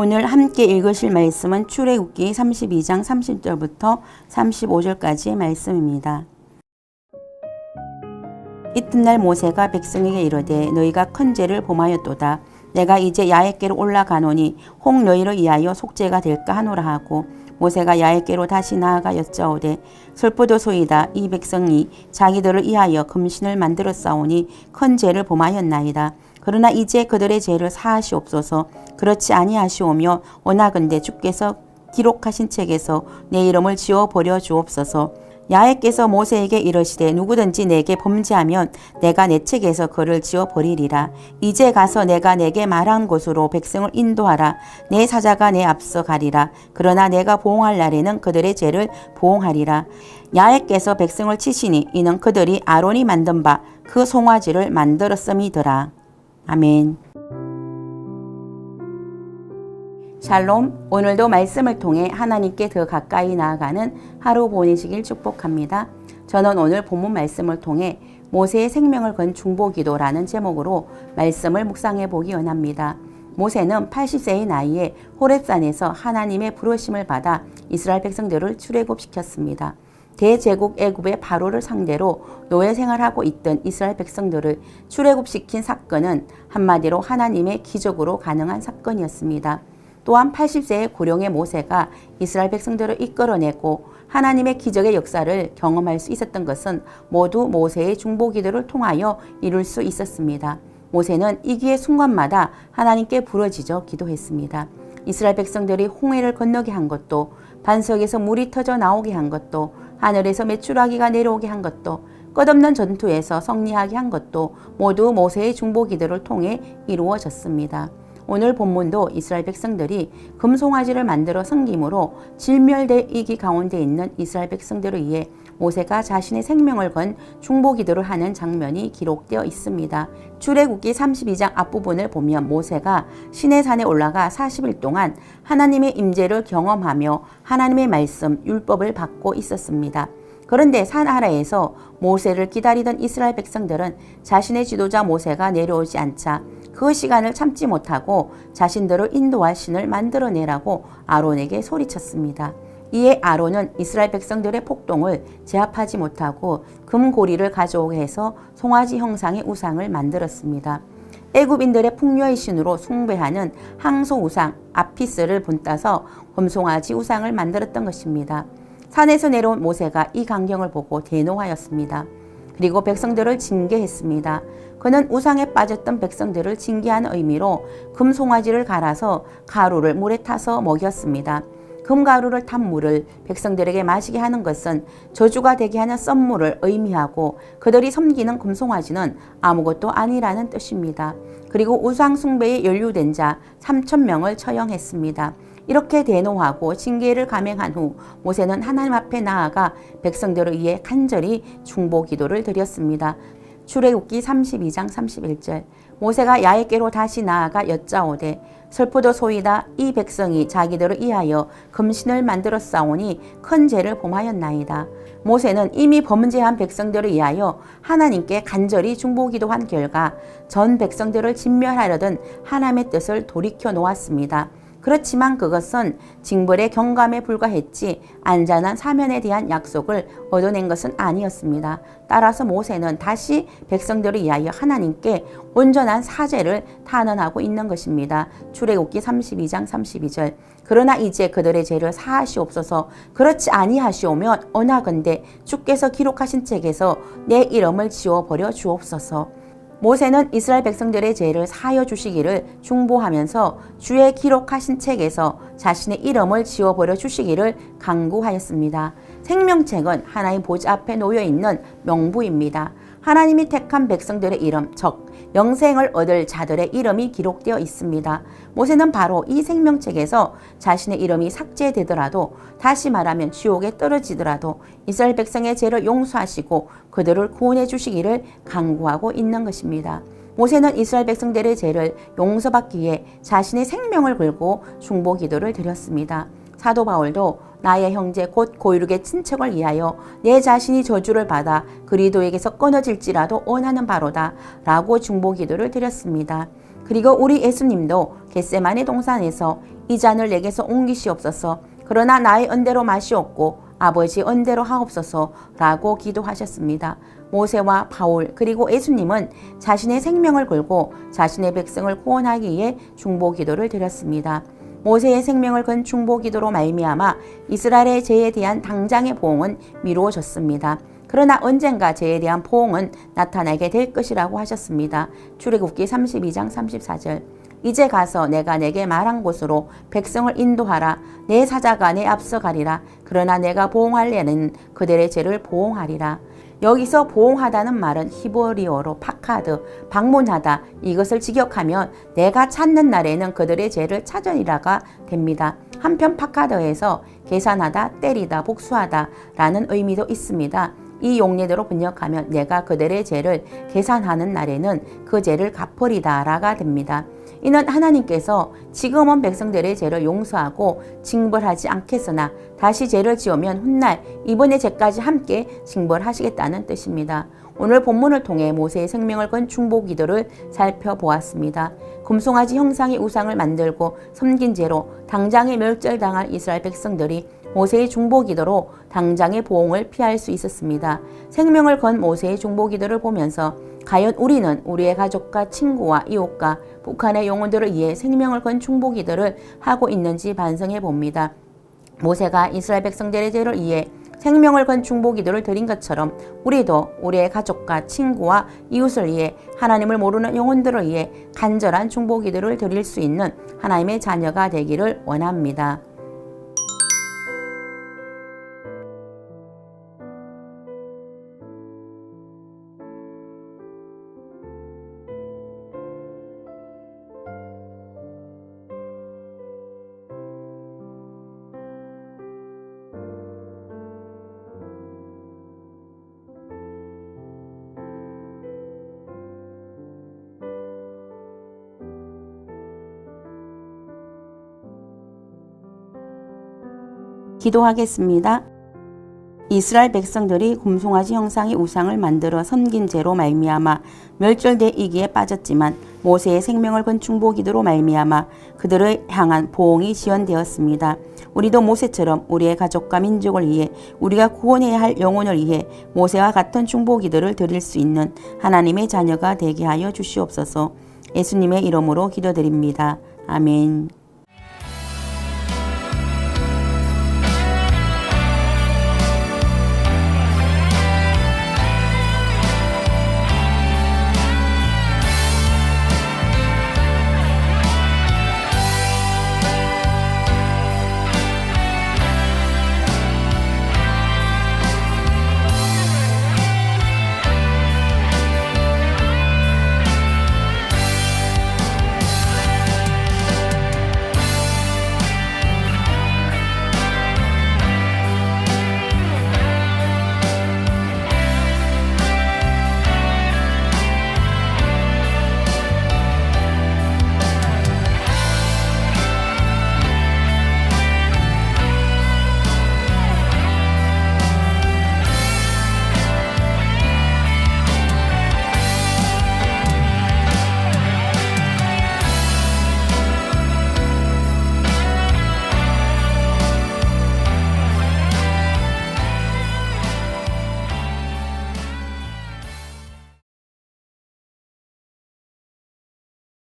오늘 함께 읽으실 말씀은 출애굽기 32장 30절부터 35절까지의 말씀입니다. 이튿날 모세가 백성에게 이르되 너희가 큰 죄를 범하였도다. 내가 이제 야훼께로 올라가노니 혹 너희를 위하여 속죄가 될까 하노라 하고 모세가 야훼께로 다시 나아가 여짜오되 슬프도소이다 이 백성이 자기들을 위하여 금신을 만들어 싸우니 큰 죄를 범하였나이다. 그러나 이제 그들의 죄를 사하시옵소서 그렇지 아니하시오며 원하건대 주께서 기록하신 책에서 내 이름을 지워 버려 주옵소서 야훼께서 모세에게 이르시되 누구든지 내게 범죄하면 내가 내 책에서 그를 지워 버리리라. 이제 가서 내가 내게 말한 곳으로 백성을 인도하라. 내 사자가 내 앞서 가리라. 그러나 내가 보응할 날에는 그들의 죄를 보응하리라. 야훼께서 백성을 치시니 이는 그들이 아론이 만든 바 그 송아지를 만들었음이더라. 아멘. 샬롬, 오늘도 말씀을 통해 하나님께 더 가까이 나아가는 하루 보내시길 축복합니다. 저는 오늘 본문 말씀을 통해 모세의 생명을 건 중보기도라는 제목으로 말씀을 묵상해 보기 원합니다. 모세는 80세의 나이에 호렙산에서 하나님의 부르심을 받아 이스라엘 백성들을 출애굽시켰습니다. 대제국 애굽의 바로를 상대로 노예 생활하고 있던 이스라엘 백성들을 출애굽시킨 사건은 한마디로 하나님의 기적으로 가능한 사건이었습니다. 또한 80세의 고령의 모세가 이스라엘 백성들을 이끌어내고 하나님의 기적의 역사를 경험할 수 있었던 것은 모두 모세의 중보 기도를 통하여 이룰 수 있었습니다. 모세는 이기의 순간마다 하나님께 부러지져 기도했습니다. 이스라엘 백성들이 홍해를 건너게 한 것도 반석에서 물이 터져 나오게 한 것도 하늘에서 메추라기가 내려오게 한 것도 끝없는 전투에서 승리하게 한 것도 모두 모세의 중보 기도를 통해 이루어졌습니다. 오늘 본문도 이스라엘 백성들이 금송아지를 만들어 섬김으로 질멸되기 가운데 있는 이스라엘 백성들을 위해 모세가 자신의 생명을 건 중보 기도를 하는 장면이 기록되어 있습니다. 출애굽기 32장 앞부분을 보면 모세가 시내 산에 올라가 40일 동안 하나님의 임재를 경험하며 하나님의 말씀 율법을 받고 있었습니다. 그런데 산 아래에서 모세를 기다리던 이스라엘 백성들은 자신의 지도자 모세가 내려오지 않자 그 시간을 참지 못하고 자신들을 인도할 신을 만들어내라고 아론에게 소리쳤습니다. 이에 아론은 이스라엘 백성들의 폭동을 제압하지 못하고 금고리를 가져오게 해서 송아지 형상의 우상을 만들었습니다. 애굽인들의 풍요의 신으로 숭배하는 항소 우상 아피스를 본따서 곰송아지 우상을 만들었던 것입니다. 산에서 내려온 모세가 이 광경을 보고 대노하였습니다. 그리고 백성들을 징계했습니다. 그는 우상에 빠졌던 백성들을 징계하는 의미로 금송아지를 갈아서 가루를 물에 타서 먹였습니다. 금가루를 탄 물을 백성들에게 마시게 하는 것은 저주가 되게 하는 썸물을 의미하고 그들이 섬기는 금송아지는 아무것도 아니라는 뜻입니다. 그리고 우상 숭배에 연루된 자 3천 명을 처형했습니다. 이렇게 대노하고 징계를 감행한 후 모세는 하나님 앞에 나아가 백성들을 위해 간절히 중보 기도를 드렸습니다. 출애굽기 32장 31절 모세가 야훼께로 다시 나아가 여짜오되 슬프도소이다 이 백성이 자기들을 위하여 금신을 만들어 싸우니 큰 죄를 범하였나이다. 모세는 이미 범죄한 백성들을 위하여 하나님께 간절히 중보기도한 결과 전 백성들을 진멸하려던 하나님의 뜻을 돌이켜 놓았습니다. 그렇지만 그것은 징벌의 경감에 불과했지 안전한 사면에 대한 약속을 얻어낸 것은 아니었습니다. 따라서 모세는 다시 백성들을 위하여 하나님께 온전한 사죄를 탄원하고 있는 것입니다. 출애굽기 32장 32절. 그러나 이제 그들의 죄를 사하시옵소서. 그렇지 아니하시오면 언하건대 주께서 기록하신 책에서 내 이름을 지워 버려 주옵소서. 모세는 이스라엘 백성들의 죄를 사하여 주시기를 중보하면서 주의 기록하신 책에서 자신의 이름을 지워버려 주시기를 강구하였습니다. 생명책은 하나님 보좌 앞에 놓여 있는 명부입니다. 하나님이 택한 백성들의 이름, 즉 영생을 얻을 자들의 이름이 기록되어 있습니다. 모세는 바로 이 생명책에서 자신의 이름이 삭제되더라도 다시 말하면 지옥에 떨어지더라도 이스라엘 백성의 죄를 용서하시고 그들을 구원해 주시기를 강구하고 있는 것입니다. 모세는 이스라엘 백성들의 죄를 용서받기 위해 자신의 생명을 걸고 중보 기도를 드렸습니다. 사도 바울도 나의 형제 곧 고이룩의 친척을 위하여 내 자신이 저주를 받아 그리도에게서 끊어질지라도 원하는 바로다 라고 중보 기도를 드렸습니다. 그리고 우리 예수님도 겟세마네 동산에서 이 잔을 내게서 옮기시옵소서. 그러나 나의恩대로 마시옵고 아버지恩대로 하옵소서 라고 기도하셨습니다. 모세와 바울 그리고 예수님은 자신의 생명을 걸고 자신의 백성을 구원하기 위해 중보 기도를 드렸습니다. 모세의 생명을 건 중보 기도로 말미암아 이스라엘의 죄에 대한 당장의 보응은 미루어졌습니다. 그러나 언젠가 죄에 대한 보응은 나타나게 될 것이라고 하셨습니다. 출애굽기 32장 34절. 이제 가서 내가 내게 말한 곳으로 백성을 인도하라. 내 사자가 내 앞서 가리라. 그러나 내가 보응할래는 그들의 죄를 보응하리라. 여기서 보응하다는 말은 히브리어로 파카드, 방문하다 이것을 직역하면 내가 찾는 날에는 그들의 죄를 찾으리라가 됩니다. 한편 파카드에서 계산하다, 때리다, 복수하다 라는 의미도 있습니다. 이 용례대로 번역하면 내가 그들의 죄를 계산하는 날에는 그 죄를 갚으리다 라가 됩니다. 이는 하나님께서 지금은 백성들의 죄를 용서하고 징벌하지 않겠으나 다시 죄를 지으면 훗날 이번의 죄까지 함께 징벌하시겠다는 뜻입니다. 오늘 본문을 통해 모세의 생명을 건 중보 기도를 살펴보았습니다. 금송아지 형상의 우상을 만들고 섬긴 죄로 당장에 멸절당할 이스라엘 백성들이 모세의 중보 기도로 당장의 보응을 피할 수 있었습니다. 생명을 건 모세의 중보 기도를 보면서 과연 우리는 우리의 가족과 친구와 이웃과 북한의 영혼들을 위해 생명을 건 중보 기도를 하고 있는지 반성해 봅니다. 모세가 이스라엘 백성들의 죄를 위해 생명을 건 중보 기도를 드린 것처럼 우리도 우리의 가족과 친구와 이웃을 위해 하나님을 모르는 영혼들을 위해 간절한 중보 기도를 드릴 수 있는 하나님의 자녀가 되기를 원합니다. 기도하겠습니다. 이스라엘 백성들이 곰송아지 형상의 우상을 만들어 섬긴 죄로 말미암아 멸절되이기에 빠졌지만 모세의 생명을 건 중보 기도로 말미암아 그들을 향한 보응이 지연되었습니다. 우리도 모세처럼 우리의 가족과 민족을 위해 우리가 구원해야 할 영혼을 위해 모세와 같은 중보 기도를 드릴 수 있는 하나님의 자녀가 되게 하여 주시옵소서. 예수님의 이름으로 기도드립니다. 아멘.